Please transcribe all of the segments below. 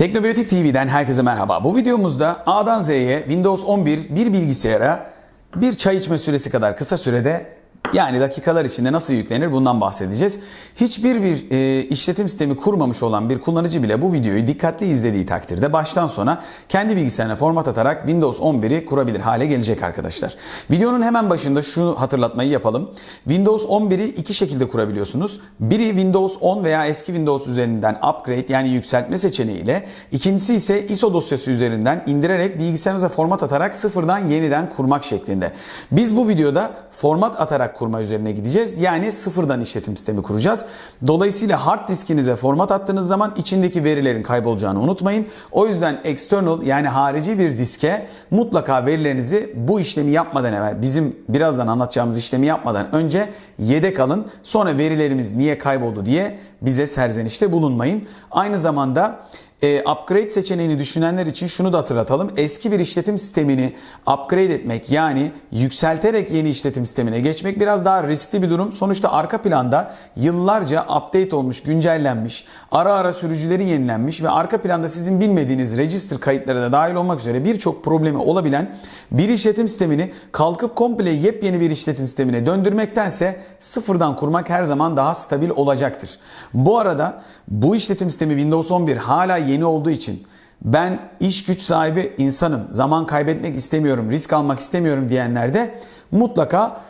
Teknobiyotik TV'den herkese merhaba. Bu videomuzda A'dan Z'ye Windows 11 bir bilgisayara bir çay içme süresi kadar kısa sürede yani dakikalar içinde nasıl yüklenir bundan bahsedeceğiz. Hiçbir bir e, işletim sistemi kurmamış olan bir kullanıcı bile bu videoyu dikkatli izlediği takdirde baştan sona kendi bilgisayarına format atarak Windows 11'i kurabilir hale gelecek arkadaşlar. Videonun hemen başında şu hatırlatmayı yapalım. Windows 11'i iki şekilde kurabiliyorsunuz. Biri Windows 10 veya eski Windows üzerinden upgrade yani yükseltme seçeneğiyle. İkincisi ise ISO dosyası üzerinden indirerek bilgisayarınıza format atarak sıfırdan yeniden kurmak şeklinde. Biz bu videoda format atarak kurma üzerine gideceğiz. Yani sıfırdan işletim sistemi kuracağız. Dolayısıyla hard diskinize format attığınız zaman içindeki verilerin kaybolacağını unutmayın. O yüzden external yani harici bir diske mutlaka verilerinizi bu işlemi yapmadan evvel bizim birazdan anlatacağımız işlemi yapmadan önce yedek alın. Sonra verilerimiz niye kayboldu diye bize serzenişte bulunmayın. Aynı zamanda e, upgrade seçeneğini düşünenler için şunu da hatırlatalım. Eski bir işletim sistemini upgrade etmek yani yükselterek yeni işletim sistemine geçmek biraz daha riskli bir durum. Sonuçta arka planda yıllarca update olmuş, güncellenmiş, ara ara sürücüleri yenilenmiş ve arka planda sizin bilmediğiniz register kayıtları da dahil olmak üzere birçok problemi olabilen bir işletim sistemini kalkıp komple yepyeni bir işletim sistemine döndürmektense sıfırdan kurmak her zaman daha stabil olacaktır. Bu arada bu işletim sistemi Windows 11 hala yeni olduğu için ben iş güç sahibi insanım, zaman kaybetmek istemiyorum, risk almak istemiyorum diyenler de mutlaka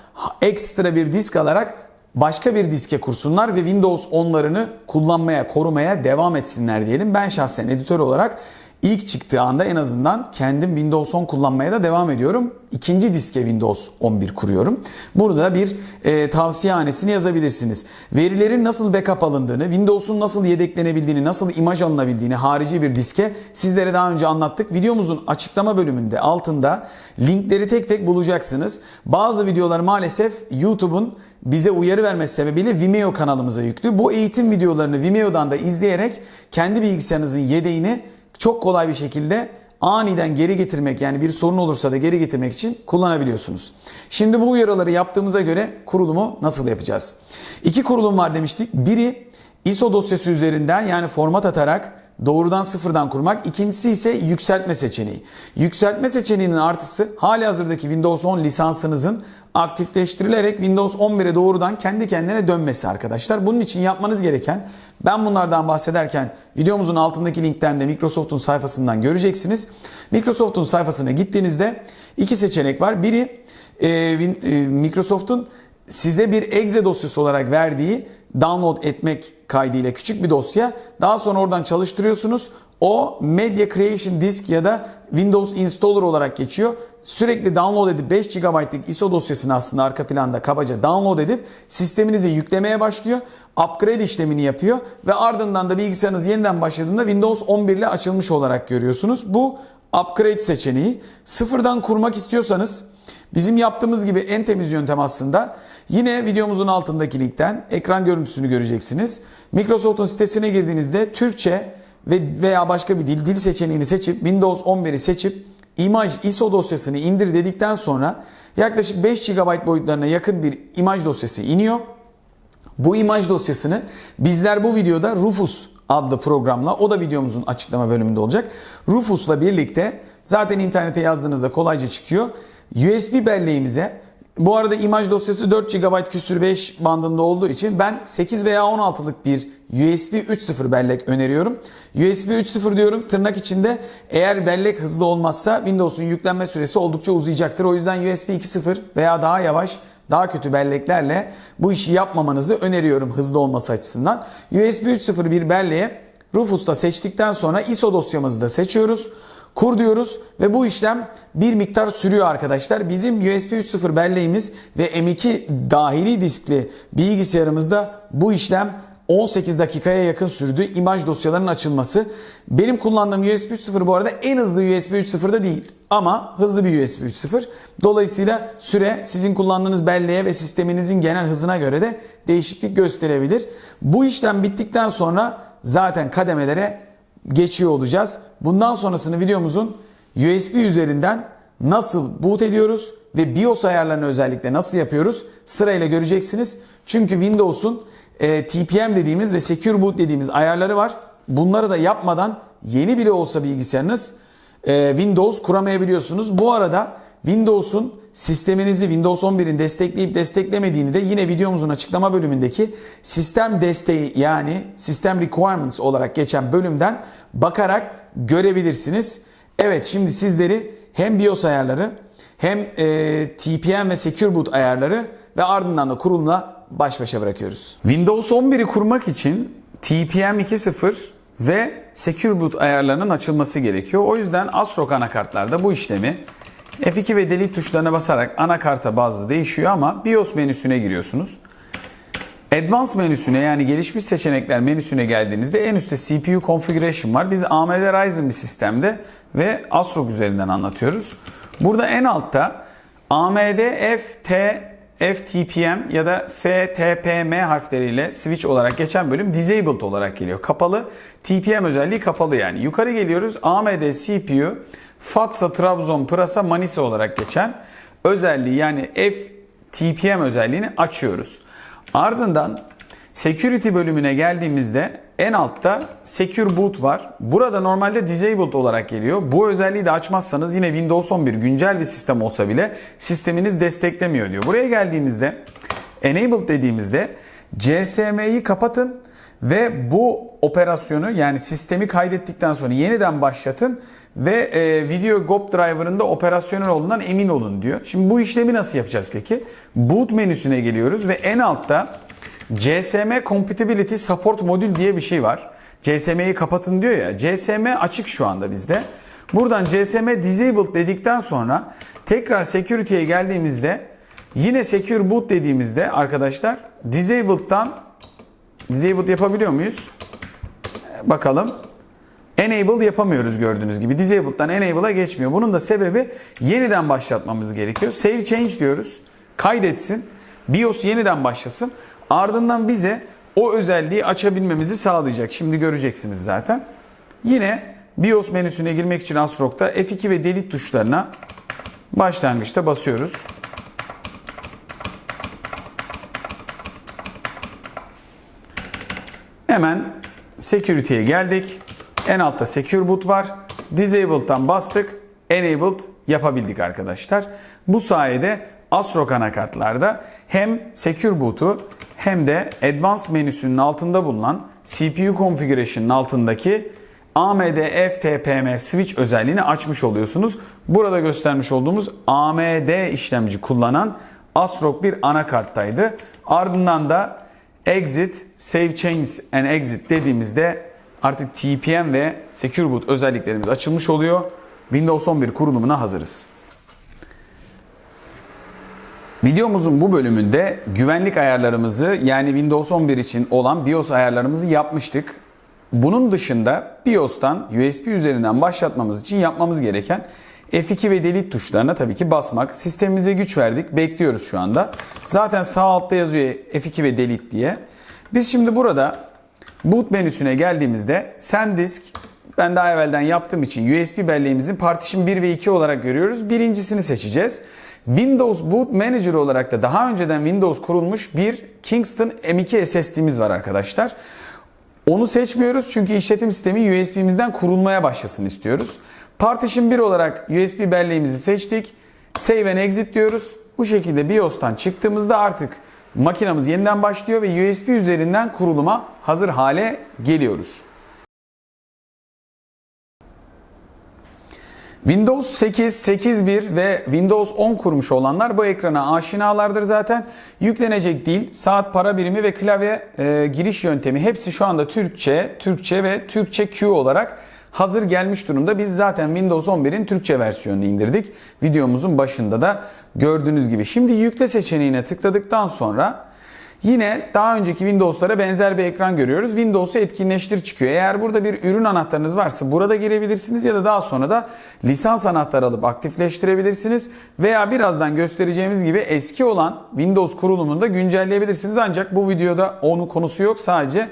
ekstra bir disk alarak başka bir diske kursunlar ve Windows 10'larını kullanmaya, korumaya devam etsinler diyelim. Ben şahsen editör olarak ilk çıktığı anda en azından kendim Windows 10 kullanmaya da devam ediyorum. İkinci diske Windows 11 kuruyorum. Burada bir e, tavsiye hanesini yazabilirsiniz. Verilerin nasıl backup alındığını, Windows'un nasıl yedeklenebildiğini, nasıl imaj alınabildiğini harici bir diske sizlere daha önce anlattık. Videomuzun açıklama bölümünde altında linkleri tek tek bulacaksınız. Bazı videolar maalesef YouTube'un bize uyarı vermesi sebebiyle Vimeo kanalımıza yüklü. Bu eğitim videolarını Vimeo'dan da izleyerek kendi bilgisayarınızın yedeğini çok kolay bir şekilde aniden geri getirmek yani bir sorun olursa da geri getirmek için kullanabiliyorsunuz. Şimdi bu uyarıları yaptığımıza göre kurulumu nasıl yapacağız? İki kurulum var demiştik. Biri ISO dosyası üzerinden yani format atarak doğrudan sıfırdan kurmak. İkincisi ise yükseltme seçeneği. Yükseltme seçeneğinin artısı hali hazırdaki Windows 10 lisansınızın aktifleştirilerek Windows 11'e doğrudan kendi kendine dönmesi arkadaşlar. Bunun için yapmanız gereken ben bunlardan bahsederken videomuzun altındaki linkten de Microsoft'un sayfasından göreceksiniz. Microsoft'un sayfasına gittiğinizde iki seçenek var. Biri e, e, Microsoft'un size bir exe dosyası olarak verdiği download etmek kaydıyla küçük bir dosya. Daha sonra oradan çalıştırıyorsunuz. O Media Creation Disk ya da Windows Installer olarak geçiyor. Sürekli download edip 5 GB'lık ISO dosyasını aslında arka planda kabaca download edip sisteminize yüklemeye başlıyor. Upgrade işlemini yapıyor ve ardından da bilgisayarınız yeniden başladığında Windows 11 ile açılmış olarak görüyorsunuz. Bu upgrade seçeneği. Sıfırdan kurmak istiyorsanız Bizim yaptığımız gibi en temiz yöntem aslında yine videomuzun altındaki linkten ekran görüntüsünü göreceksiniz. Microsoft'un sitesine girdiğinizde Türkçe ve veya başka bir dil, dil seçeneğini seçip Windows 11'i seçip imaj ISO dosyasını indir dedikten sonra yaklaşık 5 GB boyutlarına yakın bir imaj dosyası iniyor. Bu imaj dosyasını bizler bu videoda Rufus adlı programla o da videomuzun açıklama bölümünde olacak. Rufus'la birlikte zaten internete yazdığınızda kolayca çıkıyor. USB belleğimize bu arada imaj dosyası 4 GB küsür 5 bandında olduğu için ben 8 veya 16'lık bir USB 3.0 bellek öneriyorum. USB 3.0 diyorum tırnak içinde eğer bellek hızlı olmazsa Windows'un yüklenme süresi oldukça uzayacaktır. O yüzden USB 2.0 veya daha yavaş daha kötü belleklerle bu işi yapmamanızı öneriyorum hızlı olması açısından. USB 3.0 bir belleğe Rufus'ta seçtikten sonra ISO dosyamızı da seçiyoruz. Kur diyoruz ve bu işlem bir miktar sürüyor arkadaşlar. Bizim USB 3.0 belleğimiz ve M2 dahili diskli bilgisayarımızda bu işlem 18 dakikaya yakın sürdü. İmaj dosyalarının açılması. Benim kullandığım USB 3.0 bu arada en hızlı USB 3.0'da değil. Ama hızlı bir USB 3.0. Dolayısıyla süre sizin kullandığınız belleğe ve sisteminizin genel hızına göre de değişiklik gösterebilir. Bu işlem bittikten sonra zaten kademelere geçiyor olacağız. Bundan sonrasını videomuzun USB üzerinden nasıl boot ediyoruz ve BIOS ayarlarını özellikle nasıl yapıyoruz sırayla göreceksiniz. Çünkü Windows'un e, TPM dediğimiz ve Secure Boot dediğimiz ayarları var. Bunları da yapmadan yeni bile olsa bilgisayarınız e, Windows kuramayabiliyorsunuz. Bu arada Windows'un sisteminizi Windows 11'in destekleyip desteklemediğini de yine videomuzun açıklama bölümündeki sistem desteği yani sistem requirements olarak geçen bölümden bakarak görebilirsiniz. Evet şimdi sizleri hem BIOS ayarları hem e, TPM ve Secure Boot ayarları ve ardından da kurulumla baş başa bırakıyoruz. Windows 11'i kurmak için TPM 2.0 ve Secure Boot ayarlarının açılması gerekiyor. O yüzden ASRock anakartlarda bu işlemi F2 ve delete tuşlarına basarak anakarta bazlı değişiyor ama BIOS menüsüne giriyorsunuz. Advanced menüsüne yani gelişmiş seçenekler menüsüne geldiğinizde en üstte CPU Configuration var. Biz AMD Ryzen bir sistemde ve ASRock üzerinden anlatıyoruz. Burada en altta AMD FT FTPM ya da FTPM harfleriyle switch olarak geçen bölüm disabled olarak geliyor. Kapalı. TPM özelliği kapalı yani. Yukarı geliyoruz. AMD CPU FATSA Trabzon Pırasa Manisa olarak geçen özelliği yani FTPM özelliğini açıyoruz. Ardından Security bölümüne geldiğimizde en altta Secure Boot var. Burada normalde Disabled olarak geliyor. Bu özelliği de açmazsanız yine Windows 11 güncel bir sistem olsa bile sisteminiz desteklemiyor diyor. Buraya geldiğimizde Enabled dediğimizde CSM'yi kapatın ve bu operasyonu yani sistemi kaydettikten sonra yeniden başlatın ve e, Video GOP Driver'ında operasyonel olduğundan emin olun diyor. Şimdi bu işlemi nasıl yapacağız peki? Boot menüsüne geliyoruz ve en altta CSM Compatibility Support Modül diye bir şey var. CSM'yi kapatın diyor ya. CSM açık şu anda bizde. Buradan CSM Disabled dedikten sonra tekrar Security'ye geldiğimizde yine Secure Boot dediğimizde arkadaşlar Disabled'dan Disabled yapabiliyor muyuz? Bakalım. Enable yapamıyoruz gördüğünüz gibi. Disabled'dan Enable'a geçmiyor. Bunun da sebebi yeniden başlatmamız gerekiyor. Save Change diyoruz. Kaydetsin. BIOS yeniden başlasın. Ardından bize o özelliği açabilmemizi sağlayacak. Şimdi göreceksiniz zaten. Yine BIOS menüsüne girmek için ASRock'ta F2 ve Delete tuşlarına başlangıçta basıyoruz. Hemen Security'ye geldik. En altta Secure Boot var. Disabled'dan bastık. Enabled yapabildik arkadaşlar. Bu sayede ASRock anakartlarda hem Secure Boot'u hem de Advanced menüsünün altında bulunan CPU Configuration'ın altındaki AMD FTPM switch özelliğini açmış oluyorsunuz. Burada göstermiş olduğumuz AMD işlemci kullanan ASRock bir anakarttaydı. Ardından da Exit, Save Changes and Exit dediğimizde artık TPM ve Secure Boot özelliklerimiz açılmış oluyor. Windows 11 kurulumuna hazırız. Videomuzun bu bölümünde güvenlik ayarlarımızı yani Windows 11 için olan BIOS ayarlarımızı yapmıştık. Bunun dışında BIOS'tan USB üzerinden başlatmamız için yapmamız gereken F2 ve delete tuşlarına tabii ki basmak. Sistemimize güç verdik. Bekliyoruz şu anda. Zaten sağ altta yazıyor F2 ve delete diye. Biz şimdi burada boot menüsüne geldiğimizde SanDisk ben daha evvelden yaptığım için USB belleğimizin partition 1 ve 2 olarak görüyoruz. Birincisini seçeceğiz. Windows Boot Manager olarak da daha önceden Windows kurulmuş bir Kingston M2 SSD'miz var arkadaşlar. Onu seçmiyoruz çünkü işletim sistemi USB'mizden kurulmaya başlasın istiyoruz. Partition 1 olarak USB belleğimizi seçtik. Save and Exit diyoruz. Bu şekilde BIOS'tan çıktığımızda artık makinamız yeniden başlıyor ve USB üzerinden kuruluma hazır hale geliyoruz. Windows 8, 8.1 ve Windows 10 kurmuş olanlar bu ekrana aşinalardır zaten. Yüklenecek dil, saat para birimi ve klavye e, giriş yöntemi hepsi şu anda Türkçe, Türkçe ve Türkçe Q olarak hazır gelmiş durumda. Biz zaten Windows 11'in Türkçe versiyonunu indirdik. Videomuzun başında da gördüğünüz gibi. Şimdi yükle seçeneğine tıkladıktan sonra Yine daha önceki Windows'lara benzer bir ekran görüyoruz. Windows'u etkinleştir çıkıyor. Eğer burada bir ürün anahtarınız varsa burada girebilirsiniz ya da daha sonra da lisans anahtarı alıp aktifleştirebilirsiniz. Veya birazdan göstereceğimiz gibi eski olan Windows kurulumunu da güncelleyebilirsiniz. Ancak bu videoda onun konusu yok. Sadece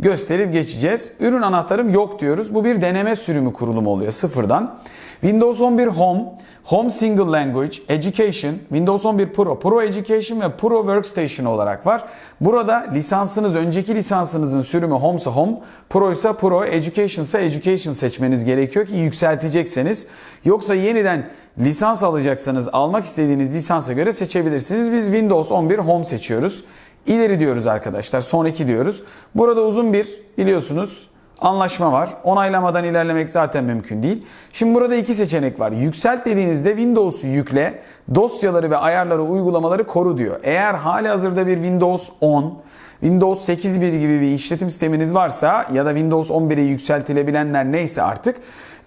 gösterip geçeceğiz. Ürün anahtarım yok diyoruz. Bu bir deneme sürümü kurulumu oluyor sıfırdan. Windows 11 Home, Home Single Language, Education, Windows 11 Pro, Pro Education ve Pro Workstation olarak var. Burada lisansınız, önceki lisansınızın sürümü Home ise Home, Pro ise Pro, Education ise Education seçmeniz gerekiyor ki yükseltecekseniz. Yoksa yeniden lisans alacaksanız almak istediğiniz lisansa göre seçebilirsiniz. Biz Windows 11 Home seçiyoruz. İleri diyoruz arkadaşlar. Sonraki diyoruz. Burada uzun bir biliyorsunuz anlaşma var. Onaylamadan ilerlemek zaten mümkün değil. Şimdi burada iki seçenek var. Yükselt dediğinizde Windows'u yükle, dosyaları ve ayarları, uygulamaları koru diyor. Eğer hali hazırda bir Windows 10, Windows 8.1 gibi bir işletim sisteminiz varsa ya da Windows 11'e yükseltilebilenler neyse artık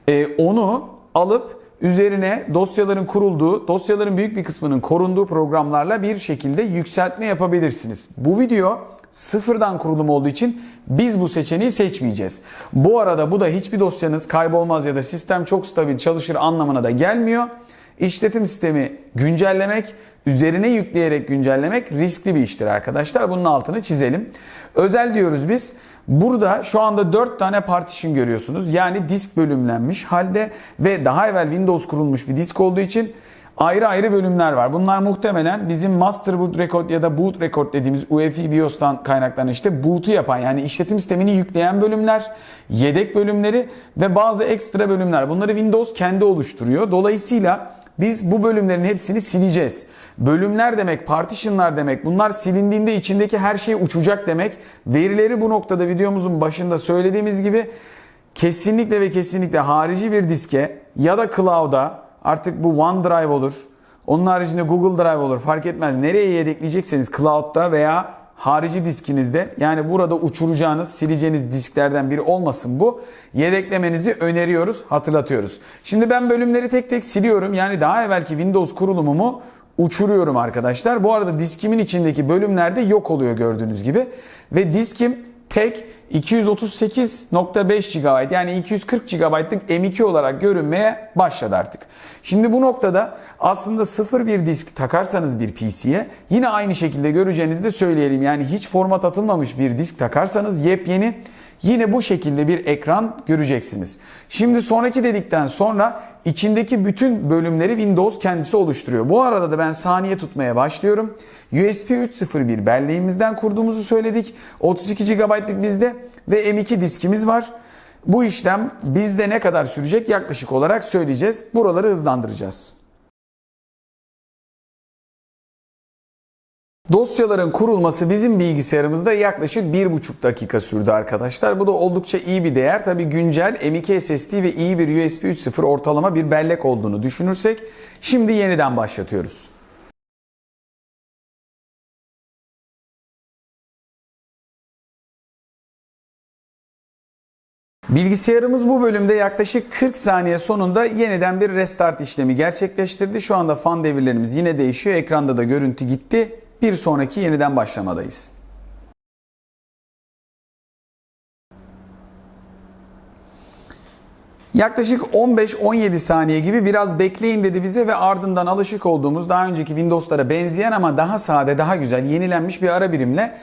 e, onu alıp üzerine dosyaların kurulduğu, dosyaların büyük bir kısmının korunduğu programlarla bir şekilde yükseltme yapabilirsiniz. Bu video sıfırdan kurulum olduğu için biz bu seçeneği seçmeyeceğiz. Bu arada bu da hiçbir dosyanız kaybolmaz ya da sistem çok stabil çalışır anlamına da gelmiyor. İşletim sistemi güncellemek, üzerine yükleyerek güncellemek riskli bir iştir arkadaşlar. Bunun altını çizelim. Özel diyoruz biz. Burada şu anda 4 tane partition görüyorsunuz. Yani disk bölümlenmiş halde ve daha evvel Windows kurulmuş bir disk olduğu için ayrı ayrı bölümler var. Bunlar muhtemelen bizim Master Boot Record ya da Boot Record dediğimiz UEFI BIOS'tan kaynaklanan işte boot'u yapan yani işletim sistemini yükleyen bölümler, yedek bölümleri ve bazı ekstra bölümler. Bunları Windows kendi oluşturuyor. Dolayısıyla biz bu bölümlerin hepsini sileceğiz. Bölümler demek, partitionlar demek. Bunlar silindiğinde içindeki her şey uçacak demek. Verileri bu noktada videomuzun başında söylediğimiz gibi kesinlikle ve kesinlikle harici bir diske ya da cloud'a artık bu OneDrive olur. Onun haricinde Google Drive olur fark etmez. Nereye yedekleyecekseniz cloud'da veya harici diskinizde yani burada uçuracağınız, sileceğiniz disklerden biri olmasın bu. Yedeklemenizi öneriyoruz, hatırlatıyoruz. Şimdi ben bölümleri tek tek siliyorum. Yani daha evvelki Windows kurulumumu uçuruyorum arkadaşlar. Bu arada diskimin içindeki bölümler de yok oluyor gördüğünüz gibi. Ve diskim tek 238.5 GB yani 240 GB'lık M2 olarak görünmeye başladı artık. Şimdi bu noktada aslında sıfır bir disk takarsanız bir PC'ye yine aynı şekilde göreceğinizi de söyleyelim. Yani hiç format atılmamış bir disk takarsanız yepyeni Yine bu şekilde bir ekran göreceksiniz. Şimdi sonraki dedikten sonra içindeki bütün bölümleri Windows kendisi oluşturuyor. Bu arada da ben saniye tutmaya başlıyorum. USB 3.0 belleğimizden kurduğumuzu söyledik. 32 GB'lık bizde ve M2 diskimiz var. Bu işlem bizde ne kadar sürecek yaklaşık olarak söyleyeceğiz. Buraları hızlandıracağız. Dosyaların kurulması bizim bilgisayarımızda yaklaşık 1,5 dakika sürdü arkadaşlar. Bu da oldukça iyi bir değer. Tabi güncel M.2 SSD ve iyi bir USB 3.0 ortalama bir bellek olduğunu düşünürsek şimdi yeniden başlatıyoruz. Bilgisayarımız bu bölümde yaklaşık 40 saniye sonunda yeniden bir restart işlemi gerçekleştirdi. Şu anda fan devirlerimiz yine değişiyor. Ekranda da görüntü gitti. Bir sonraki yeniden başlamadayız. Yaklaşık 15-17 saniye gibi biraz bekleyin dedi bize ve ardından alışık olduğumuz daha önceki Windows'lara benzeyen ama daha sade, daha güzel, yenilenmiş bir ara birimle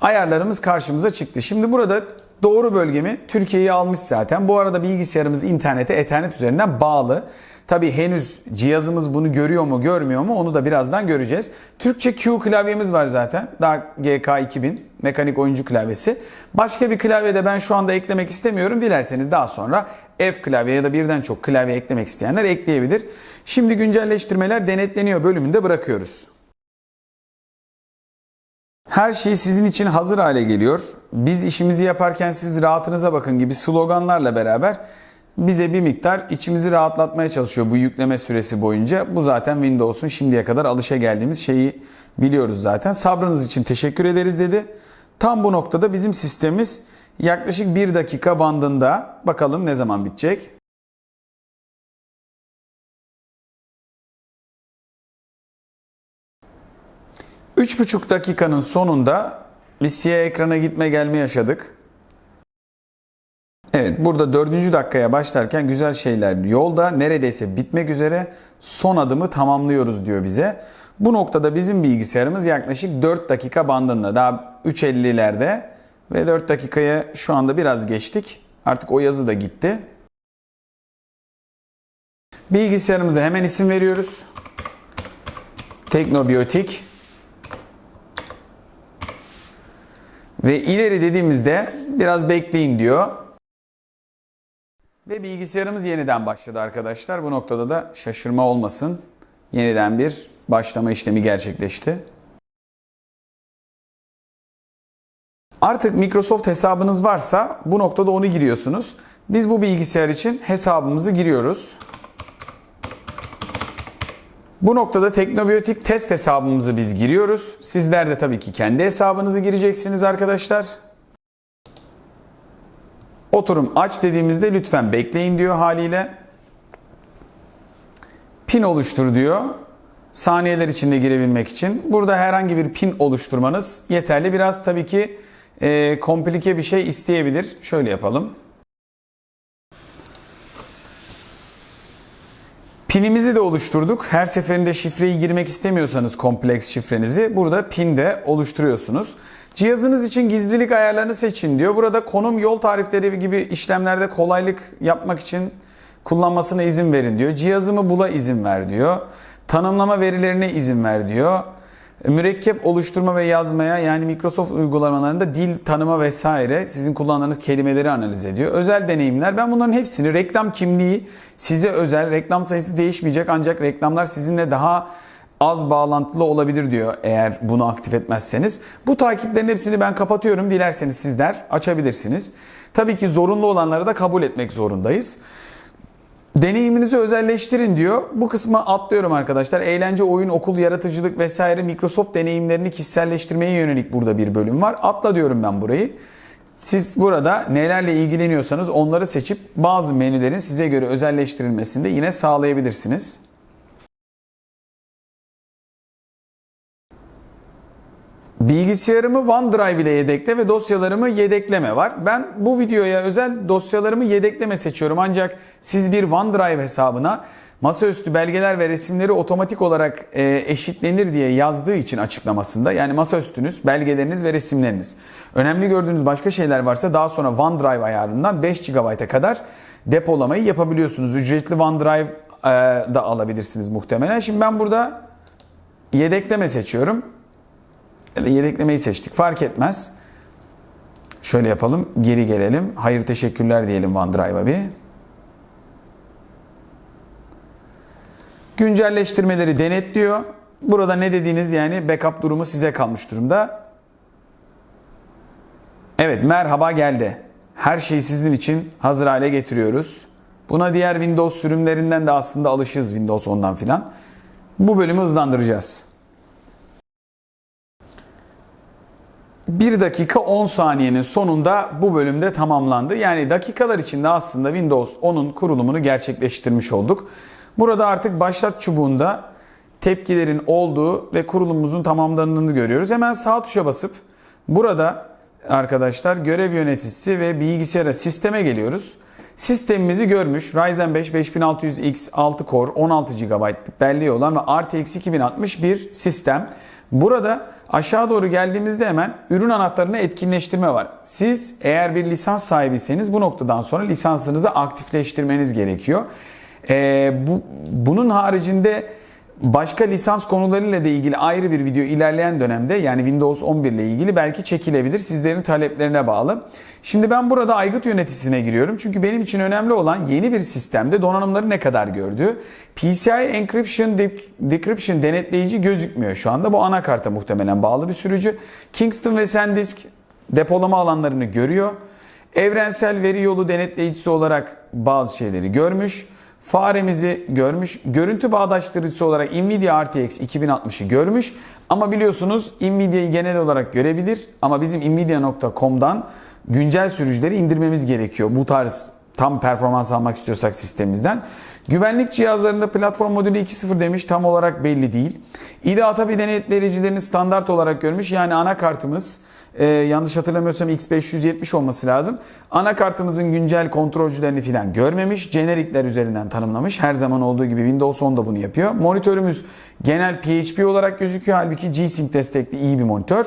ayarlarımız karşımıza çıktı. Şimdi burada doğru bölgemi Türkiye'yi almış zaten. Bu arada bilgisayarımız internete Ethernet üzerinden bağlı. Tabi henüz cihazımız bunu görüyor mu görmüyor mu onu da birazdan göreceğiz. Türkçe Q klavyemiz var zaten. Dark GK2000 mekanik oyuncu klavyesi. Başka bir klavye de ben şu anda eklemek istemiyorum. Dilerseniz daha sonra F klavye ya da birden çok klavye eklemek isteyenler ekleyebilir. Şimdi güncelleştirmeler denetleniyor bölümünde bırakıyoruz. Her şey sizin için hazır hale geliyor. Biz işimizi yaparken siz rahatınıza bakın gibi sloganlarla beraber bize bir miktar içimizi rahatlatmaya çalışıyor bu yükleme süresi boyunca. Bu zaten Windows'un şimdiye kadar alışa geldiğimiz şeyi biliyoruz zaten. Sabrınız için teşekkür ederiz dedi. Tam bu noktada bizim sistemimiz yaklaşık bir dakika bandında bakalım ne zaman bitecek. Üç buçuk dakikanın sonunda bir siyah ekrana gitme gelme yaşadık. Evet burada dördüncü dakikaya başlarken güzel şeyler yolda neredeyse bitmek üzere son adımı tamamlıyoruz diyor bize. Bu noktada bizim bilgisayarımız yaklaşık 4 dakika bandında daha 3.50'lerde Ve 4 dakikaya şu anda biraz geçtik. Artık o yazı da gitti. Bilgisayarımıza hemen isim veriyoruz. Teknobiyotik. Ve ileri dediğimizde biraz bekleyin diyor. Ve bilgisayarımız yeniden başladı arkadaşlar. Bu noktada da şaşırma olmasın. Yeniden bir başlama işlemi gerçekleşti. Artık Microsoft hesabınız varsa bu noktada onu giriyorsunuz. Biz bu bilgisayar için hesabımızı giriyoruz. Bu noktada Teknobiyotik test hesabımızı biz giriyoruz. Sizler de tabii ki kendi hesabınızı gireceksiniz arkadaşlar. Oturum aç dediğimizde lütfen bekleyin diyor haliyle. Pin oluştur diyor. Saniyeler içinde girebilmek için. Burada herhangi bir pin oluşturmanız yeterli. Biraz tabii ki e, komplike bir şey isteyebilir. Şöyle yapalım. Pinimizi de oluşturduk. Her seferinde şifreyi girmek istemiyorsanız kompleks şifrenizi burada pin de oluşturuyorsunuz. Cihazınız için gizlilik ayarlarını seçin diyor. Burada konum yol tarifleri gibi işlemlerde kolaylık yapmak için kullanmasına izin verin diyor. Cihazımı bula izin ver diyor. Tanımlama verilerine izin ver diyor. Mürekkep oluşturma ve yazmaya yani Microsoft uygulamalarında dil tanıma vesaire sizin kullandığınız kelimeleri analiz ediyor. Özel deneyimler ben bunların hepsini reklam kimliği size özel reklam sayısı değişmeyecek ancak reklamlar sizinle daha az bağlantılı olabilir diyor eğer bunu aktif etmezseniz. Bu takiplerin hepsini ben kapatıyorum. Dilerseniz sizler açabilirsiniz. Tabii ki zorunlu olanları da kabul etmek zorundayız. Deneyiminizi özelleştirin diyor. Bu kısmı atlıyorum arkadaşlar. Eğlence, oyun, okul, yaratıcılık vesaire Microsoft deneyimlerini kişiselleştirmeye yönelik burada bir bölüm var. Atla diyorum ben burayı. Siz burada nelerle ilgileniyorsanız onları seçip bazı menülerin size göre özelleştirilmesini de yine sağlayabilirsiniz. Bilgisayarımı OneDrive ile yedekle ve dosyalarımı yedekleme var. Ben bu videoya özel dosyalarımı yedekleme seçiyorum. Ancak siz bir OneDrive hesabına masaüstü belgeler ve resimleri otomatik olarak e, eşitlenir diye yazdığı için açıklamasında yani masaüstünüz, belgeleriniz ve resimleriniz. Önemli gördüğünüz başka şeyler varsa daha sonra OneDrive ayarından 5 GB'a kadar depolamayı yapabiliyorsunuz. Ücretli OneDrive e, da alabilirsiniz muhtemelen. Şimdi ben burada yedekleme seçiyorum yedeklemeyi seçtik. Fark etmez. Şöyle yapalım. Geri gelelim. Hayır teşekkürler diyelim OneDrive'a bir. Güncelleştirmeleri denetliyor. Burada ne dediğiniz yani backup durumu size kalmış durumda. Evet merhaba geldi. Her şeyi sizin için hazır hale getiriyoruz. Buna diğer Windows sürümlerinden de aslında alışığız Windows 10'dan filan. Bu bölümü hızlandıracağız. 1 dakika 10 saniyenin sonunda bu bölümde tamamlandı. Yani dakikalar içinde aslında Windows 10'un kurulumunu gerçekleştirmiş olduk. Burada artık başlat çubuğunda tepkilerin olduğu ve kurulumumuzun tamamlandığını görüyoruz. Hemen sağ tuşa basıp burada arkadaşlar görev yöneticisi ve bilgisayara sisteme geliyoruz. Sistemimizi görmüş Ryzen 5 5600X 6 core 16 GB belleği olan ve RTX 2060 bir sistem. Burada aşağı doğru geldiğimizde hemen ürün anahtarına etkinleştirme var. Siz eğer bir lisans sahibiyseniz bu noktadan sonra lisansınızı aktifleştirmeniz gerekiyor. Ee, bu, bunun haricinde başka lisans konularıyla da ilgili ayrı bir video ilerleyen dönemde yani Windows 11 ile ilgili belki çekilebilir. Sizlerin taleplerine bağlı. Şimdi ben burada aygıt yöneticisine giriyorum. Çünkü benim için önemli olan yeni bir sistemde donanımları ne kadar gördüğü. PCI Encryption Decryption denetleyici gözükmüyor şu anda. Bu anakarta muhtemelen bağlı bir sürücü. Kingston ve SanDisk depolama alanlarını görüyor. Evrensel veri yolu denetleyicisi olarak bazı şeyleri görmüş. Faremizi görmüş. Görüntü bağdaştırıcısı olarak Nvidia RTX 2060'ı görmüş. Ama biliyorsunuz Nvidia'yı genel olarak görebilir. Ama bizim Nvidia.com'dan güncel sürücüleri indirmemiz gerekiyor. Bu tarz tam performans almak istiyorsak sistemimizden. Güvenlik cihazlarında platform modülü 2.0 demiş tam olarak belli değil. İDA bir denetleyicilerini standart olarak görmüş. Yani anakartımız ee, yanlış hatırlamıyorsam X570 olması lazım. Anakartımızın güncel kontrolcülerini filan görmemiş. Jenerikler üzerinden tanımlamış. Her zaman olduğu gibi Windows 10 da bunu yapıyor. Monitörümüz genel PHP olarak gözüküyor. Halbuki G-Sync destekli iyi bir monitör.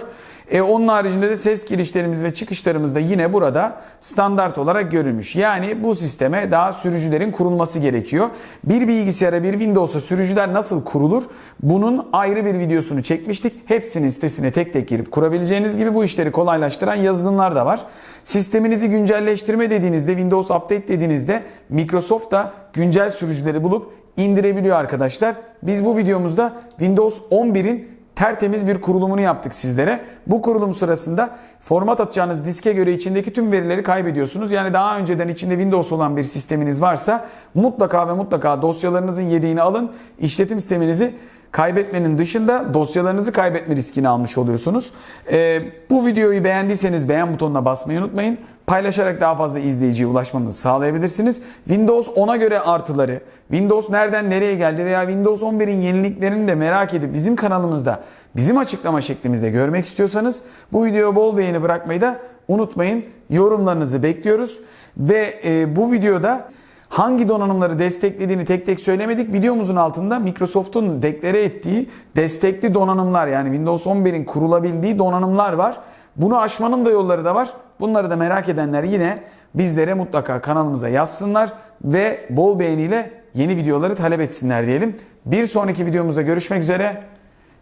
E, onun haricinde de ses girişlerimiz ve çıkışlarımız da yine burada standart olarak görülmüş. Yani bu sisteme daha sürücülerin kurulması gerekiyor. Bir bilgisayara bir Windows'a sürücüler nasıl kurulur? Bunun ayrı bir videosunu çekmiştik. Hepsinin sitesine tek tek girip kurabileceğiniz gibi bu işleri kolaylaştıran yazılımlar da var. Sisteminizi güncelleştirme dediğinizde, Windows Update dediğinizde Microsoft da güncel sürücüleri bulup indirebiliyor arkadaşlar. Biz bu videomuzda Windows 11'in tertemiz bir kurulumunu yaptık sizlere. Bu kurulum sırasında format atacağınız diske göre içindeki tüm verileri kaybediyorsunuz. Yani daha önceden içinde Windows olan bir sisteminiz varsa mutlaka ve mutlaka dosyalarınızın yedeğini alın. İşletim sisteminizi kaybetmenin dışında dosyalarınızı kaybetme riskini almış oluyorsunuz. Ee, bu videoyu beğendiyseniz beğen butonuna basmayı unutmayın. Paylaşarak daha fazla izleyiciye ulaşmamızı sağlayabilirsiniz. Windows 10'a göre artıları, Windows nereden nereye geldi veya Windows 11'in yeniliklerini de merak edip bizim kanalımızda bizim açıklama şeklimizde görmek istiyorsanız bu videoya bol beğeni bırakmayı da unutmayın. Yorumlarınızı bekliyoruz ve e, bu videoda Hangi donanımları desteklediğini tek tek söylemedik. Videomuzun altında Microsoft'un deklare ettiği destekli donanımlar yani Windows 11'in kurulabildiği donanımlar var. Bunu aşmanın da yolları da var. Bunları da merak edenler yine bizlere mutlaka kanalımıza yazsınlar ve bol beğeniyle yeni videoları talep etsinler diyelim. Bir sonraki videomuzda görüşmek üzere.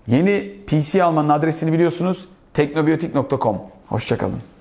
Yeni PC almanın adresini biliyorsunuz. teknobiyotik.com. Hoşçakalın.